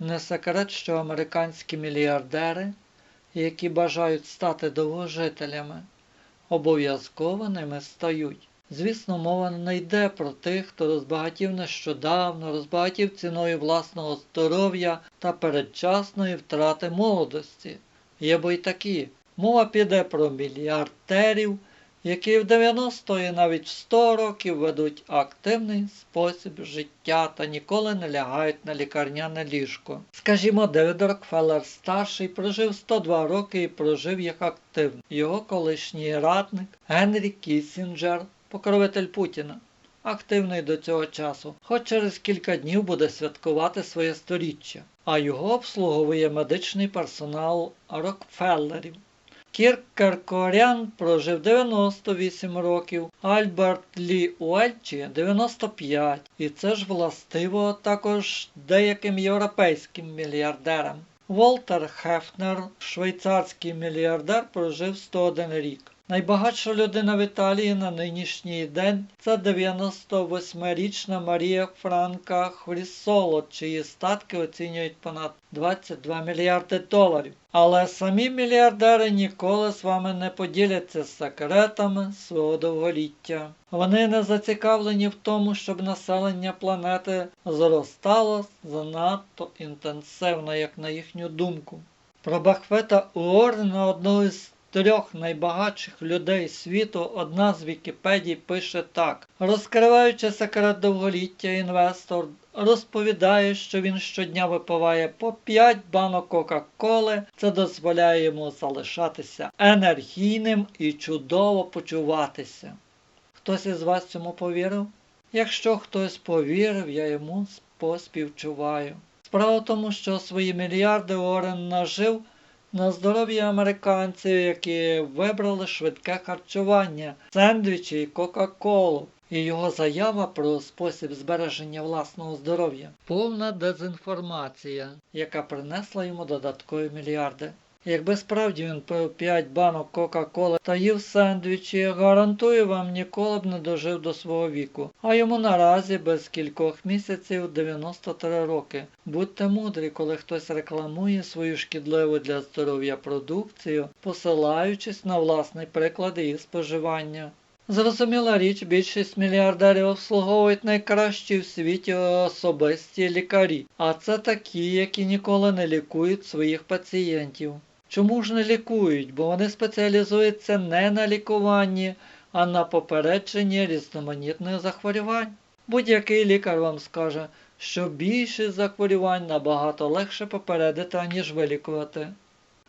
Не секрет, що американські мільярдери, які бажають стати довгожителями, обов'язково ними стають. Звісно, мова не йде про тих, хто розбагатів нещодавно, розбагатів ціною власного здоров'я та передчасної втрати молодості. Є бо й такі. Мова піде про мільярдерів, які в 90 і навіть в 100 років ведуть активний спосіб життя та ніколи не лягають на лікарняне ліжко. Скажімо, Девід Рокфеллер старший прожив 102 роки і прожив їх активно. Його колишній радник Генрі Кіссінджер, покровитель Путіна. Активний до цього часу, хоч через кілька днів буде святкувати своє сторіччя, а його обслуговує медичний персонал Рокфеллерів. Кірк Каркорян прожив 98 років, Альберт Лі Уельчі 95. І це ж властиво також деяким європейським мільярдерам. Волтер Хефнер, швейцарський мільярдер, прожив 101 рік. Найбагатша людина в Італії на нинішній день це 98-річна Марія Франка Хрісоло, чиї статки оцінюють понад 22 мільярди доларів. Але самі мільярдери ніколи з вами не поділяться секретами свого довголіття. Вони не зацікавлені в тому, щоб населення планети зростало занадто інтенсивно, як на їхню думку. Про Бахфета Уоррена, одного із трьох найбагатших людей світу одна з Вікіпедій пише так: розкриваючи секрет довголіття, інвестор розповідає, що він щодня випиває по 5 банок Кока-Коли. Це дозволяє йому залишатися енергійним і чудово почуватися. Хтось із вас цьому повірив? Якщо хтось повірив, я йому поспівчуваю. Справа в тому, що свої мільярди Орен нажив на здоров'я американців, які вибрали швидке харчування, сендвічі і Кока-Колу. І його заява про спосіб збереження власного здоров'я повна дезінформація, яка принесла йому додаткові мільярди. Якби справді він пив 5 банок Кока-Коли та їв сендвічі, гарантую вам ніколи б не дожив до свого віку. А йому наразі без кількох місяців 93 роки. Будьте мудрі, коли хтось рекламує свою шкідливу для здоров'я продукцію, посилаючись на власний приклад її споживання. Зрозуміла річ, більшість мільярдерів обслуговують найкращі в світі особисті лікарі, а це такі, які ніколи не лікують своїх пацієнтів. Чому ж не лікують? Бо вони спеціалізуються не на лікуванні, а на попередженні різноманітних захворювань. Будь-який лікар вам скаже, що більшість захворювань набагато легше попередити, аніж вилікувати.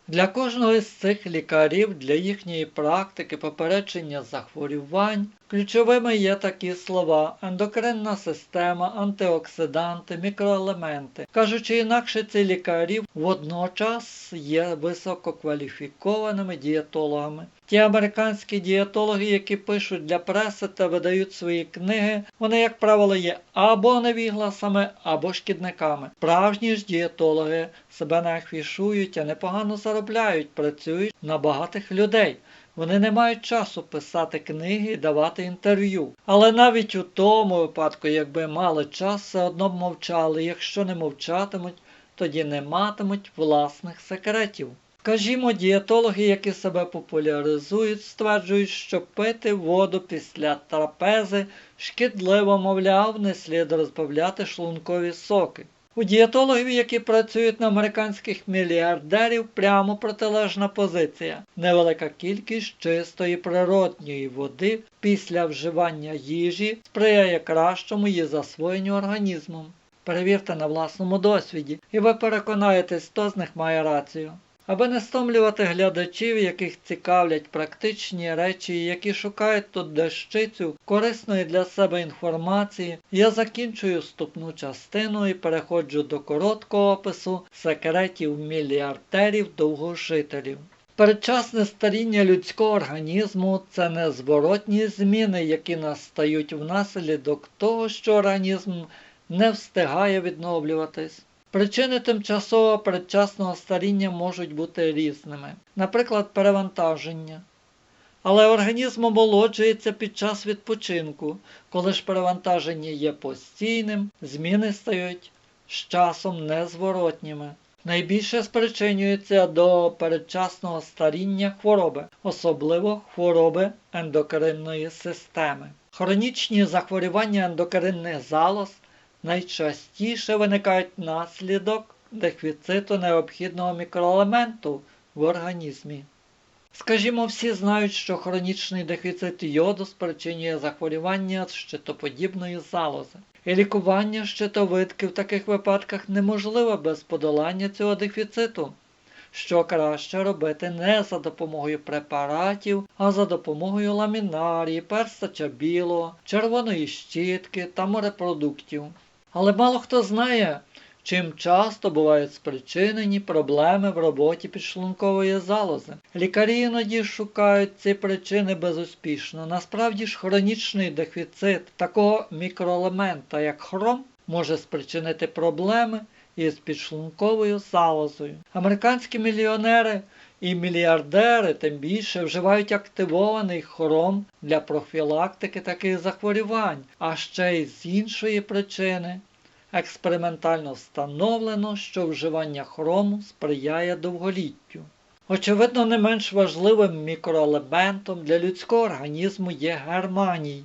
Для кожного із цих лікарів, для їхньої практики попередження захворювань, ключовими є такі слова ендокринна система, антиоксиданти, мікроелементи. Кажучи інакше, ці лікарі водночас є висококваліфікованими дієтологами. Ті американські дієтологи, які пишуть для преси та видають свої книги, вони, як правило, є або невігласами, або шкідниками. Справжні ж дієтологи себе не афішують, а непогано заробляють, працюють на багатих людей. Вони не мають часу писати книги і давати інтерв'ю. Але навіть у тому випадку, якби мали час, все одно б мовчали. Якщо не мовчатимуть, тоді не матимуть власних секретів. Скажімо, дієтологи, які себе популяризують, стверджують, що пити воду після трапези шкідливо, мовляв, не слід розбавляти шлункові соки. У дієтологів, які працюють на американських мільярдерів, прямо протилежна позиція. Невелика кількість чистої природньої води після вживання їжі сприяє кращому її засвоєнню організмом. Перевірте на власному досвіді, і ви переконаєтесь, хто з них має рацію. Аби не стомлювати глядачів, яких цікавлять практичні речі, які шукають тут дещицю корисної для себе інформації, я закінчую вступну частину і переходжу до короткого опису секретів мільярдерів довгожителів. Передчасне старіння людського організму це незворотні зміни, які настають внаслідок того, що організм не встигає відновлюватись. Причини тимчасового передчасного старіння можуть бути різними, наприклад, перевантаження. Але організм омолоджується під час відпочинку, коли ж перевантаження є постійним, зміни стають з часом незворотніми. Найбільше спричинюється до передчасного старіння хвороби, особливо хвороби ендокринної системи. Хронічні захворювання ендокринних залоз найчастіше виникають внаслідок дефіциту необхідного мікроелементу в організмі. Скажімо, всі знають, що хронічний дефіцит йоду спричинює захворювання щитоподібної залози. І лікування щитовидки в таких випадках неможливе без подолання цього дефіциту, що краще робити не за допомогою препаратів, а за допомогою ламінарії, перстача білого, червоної щітки та морепродуктів. Але мало хто знає, чим часто бувають спричинені проблеми в роботі підшлункової залози. Лікарі іноді шукають ці причини безуспішно. Насправді ж хронічний дефіцит такого мікроелемента, як хром, може спричинити проблеми із підшлунковою залозою. Американські мільйонери і мільярдери тим більше вживають активований хром для профілактики таких захворювань, а ще й з іншої причини. Експериментально встановлено, що вживання хрому сприяє довголіттю. Очевидно, не менш важливим мікроелементом для людського організму є германій.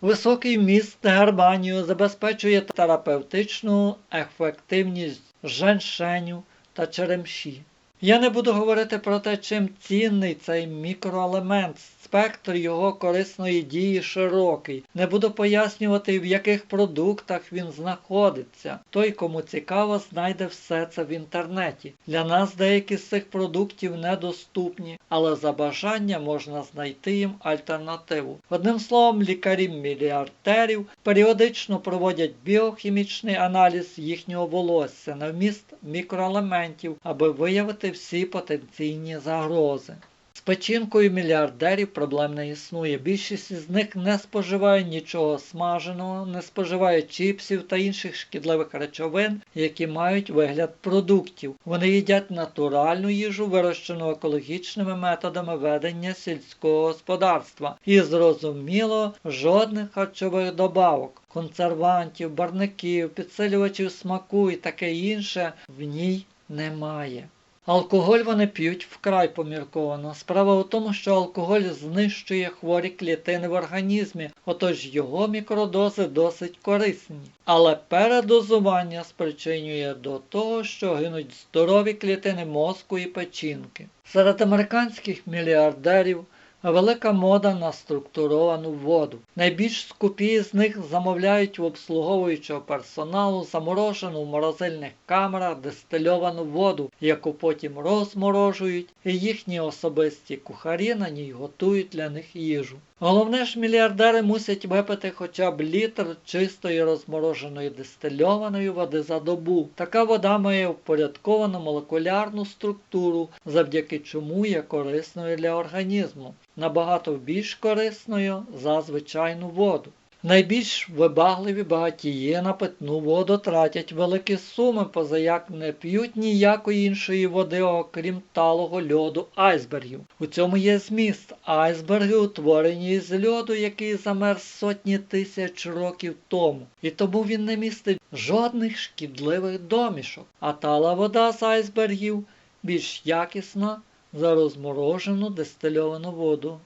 Високий вміст германію забезпечує терапевтичну ефективність женшеню та черемші. Я не буду говорити про те, чим цінний цей мікроелемент, спектр його корисної дії широкий. Не буду пояснювати, в яких продуктах він знаходиться. Той, кому цікаво, знайде все це в інтернеті. Для нас деякі з цих продуктів недоступні, але за бажання можна знайти їм альтернативу. Одним словом, лікарі мільярдерів періодично проводять біохімічний аналіз їхнього волосся на вміст мікроелементів, аби виявити всі потенційні загрози. З печінкою мільярдерів проблем не існує. Більшість з них не споживає нічого смаженого, не споживає чіпсів та інших шкідливих речовин, які мають вигляд продуктів. Вони їдять натуральну їжу, вирощену екологічними методами ведення сільського господарства. І зрозуміло, жодних харчових добавок, консервантів, барників, підсилювачів смаку і таке інше в ній немає. Алкоголь вони п'ють вкрай помірковано. Справа у тому, що алкоголь знищує хворі клітини в організмі, отож його мікродози досить корисні. Але передозування спричинює до того, що гинуть здорові клітини мозку і печінки. Серед американських мільярдерів велика мода на структуровану воду. Найбільш скупі з них замовляють в обслуговуючого персоналу заморожену в морозильних камерах дистильовану воду, яку потім розморожують, і їхні особисті кухарі на ній готують для них їжу. Головне ж, мільярдери мусять випити хоча б літр чистої розмороженої дистильованої води за добу. Така вода має впорядковану молекулярну структуру, завдяки чому є корисною для організму, набагато більш корисною за звичайну воду. Найбільш вибагливі багатії на питну воду тратять великі суми, позаяк не п'ють ніякої іншої води, окрім талого льоду айсбергів. У цьому є зміст. Айсберги утворені з льоду, який замерз сотні тисяч років тому, і тому він не містить жодних шкідливих домішок. А тала вода з айсбергів більш якісна за розморожену дистильовану воду.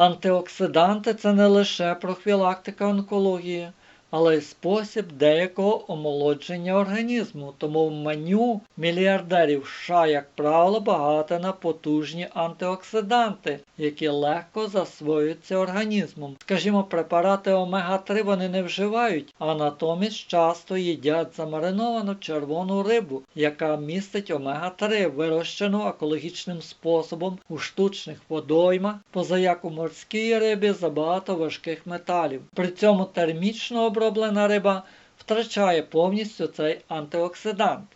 Антиоксиданти це не лише профілактика онкології, але й спосіб деякого омолодження організму. Тому в меню мільярдерів США, як правило, багато на потужні антиоксиданти, які легко засвоюються організмом. Скажімо, препарати омега-3 вони не вживають, а натомість часто їдять замариновану червону рибу, яка містить омега-3, вирощену екологічним способом у штучних водоймах, позаяк у морській рибі забагато важких металів. При цьому термічно оброблена риба втрачає повністю цей антиоксидант.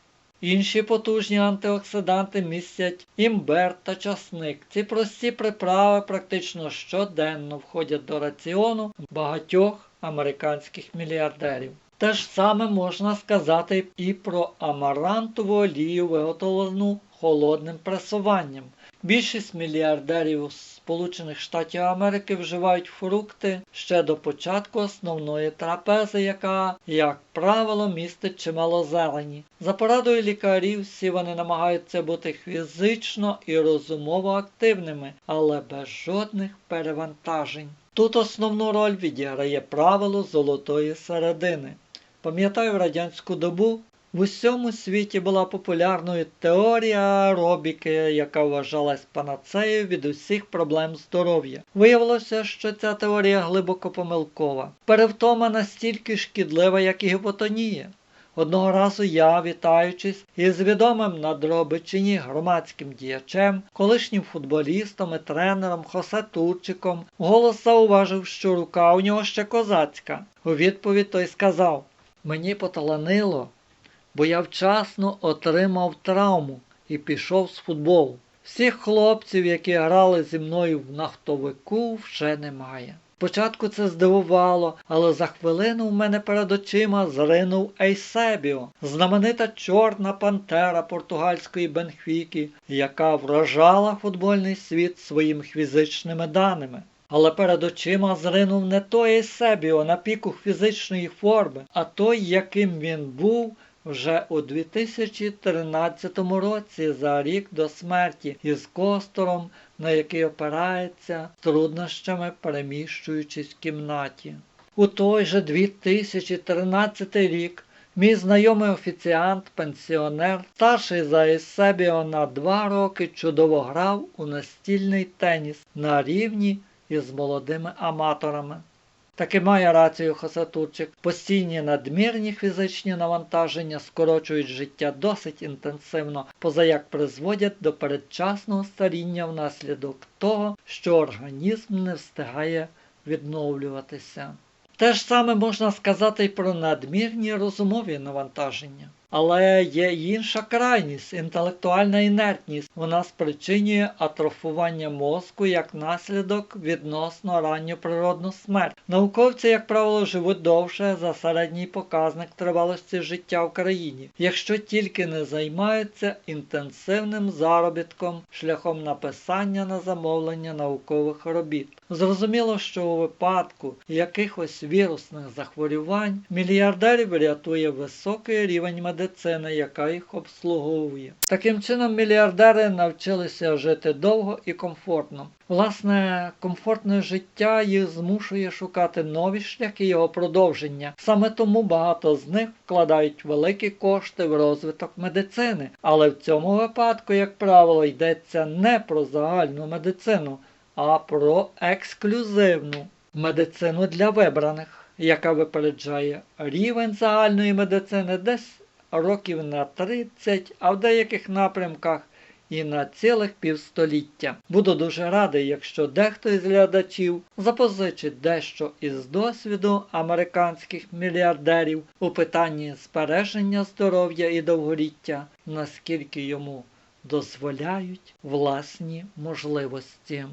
Інші потужні антиоксиданти містять імбер та часник. Ці прості приправи практично щоденно входять до раціону багатьох американських мільярдерів. Те ж саме можна сказати і про амарантову олію, виготовлену холодним пресуванням. Більшість мільярдерів Сполучених Штатів Америки вживають фрукти ще до початку основної трапези, яка, як правило, містить чимало зелені. За порадою лікарів, всі вони намагаються бути фізично і розумово активними, але без жодних перевантажень. Тут основну роль відіграє правило золотої середини. Пам'ятаю радянську добу в усьому світі була популярною теорія аеробіки, яка вважалась панацеєю від усіх проблем здоров'я. Виявилося, що ця теорія глибоко помилкова. Перевтома настільки шкідлива, як і гіпотонія. Одного разу я, вітаючись із відомим на Дробичині громадським діячем, колишнім футболістом і тренером Хосе Турчиком, голос зауважив, що рука у нього ще козацька. У відповідь той сказав: Мені поталанило, бо я вчасно отримав травму і пішов з футболу. Всіх хлопців, які грали зі мною в нафтовику, вже немає. Спочатку це здивувало, але за хвилину в мене перед очима зринув Ейсебіо, знаменита чорна пантера португальської Бенфіки, яка вражала футбольний світ своїми фізичними даними. Але перед очима зринув не той Ейсебіо на піку фізичної форми, а той, яким він був вже у 2013 році за рік до смерті із костором, на який опирається труднощами переміщуючись в кімнаті. У той же 2013 рік мій знайомий офіціант, пенсіонер, старший за Ісебіо на два роки чудово грав у настільний теніс на рівні із молодими аматорами. Таки має рацію Хасатурчик. Постійні надмірні фізичні навантаження скорочують життя досить інтенсивно, позаяк призводять до передчасного старіння внаслідок того, що організм не встигає відновлюватися. Те ж саме можна сказати й про надмірні розумові навантаження. Але є інша крайність, інтелектуальна інертність. Вона спричинює атрофування мозку як наслідок відносно ранню природну смерть. Науковці, як правило, живуть довше за середній показник тривалості життя в країні, якщо тільки не займаються інтенсивним заробітком шляхом написання на замовлення наукових робіт. Зрозуміло, що у випадку якихось вірусних захворювань мільярдерів рятує високий рівень медицини яка їх обслуговує. Таким чином, мільярдери навчилися жити довго і комфортно. Власне, комфортне життя їх змушує шукати нові шляхи його продовження. Саме тому багато з них вкладають великі кошти в розвиток медицини. Але в цьому випадку, як правило, йдеться не про загальну медицину, а про ексклюзивну медицину для вибраних, яка випереджає рівень загальної медицини десь років на 30, а в деяких напрямках і на цілих півстоліття. Буду дуже радий, якщо дехто із глядачів запозичить дещо із досвіду американських мільярдерів у питанні збереження здоров'я і довголіття, наскільки йому дозволяють власні можливості.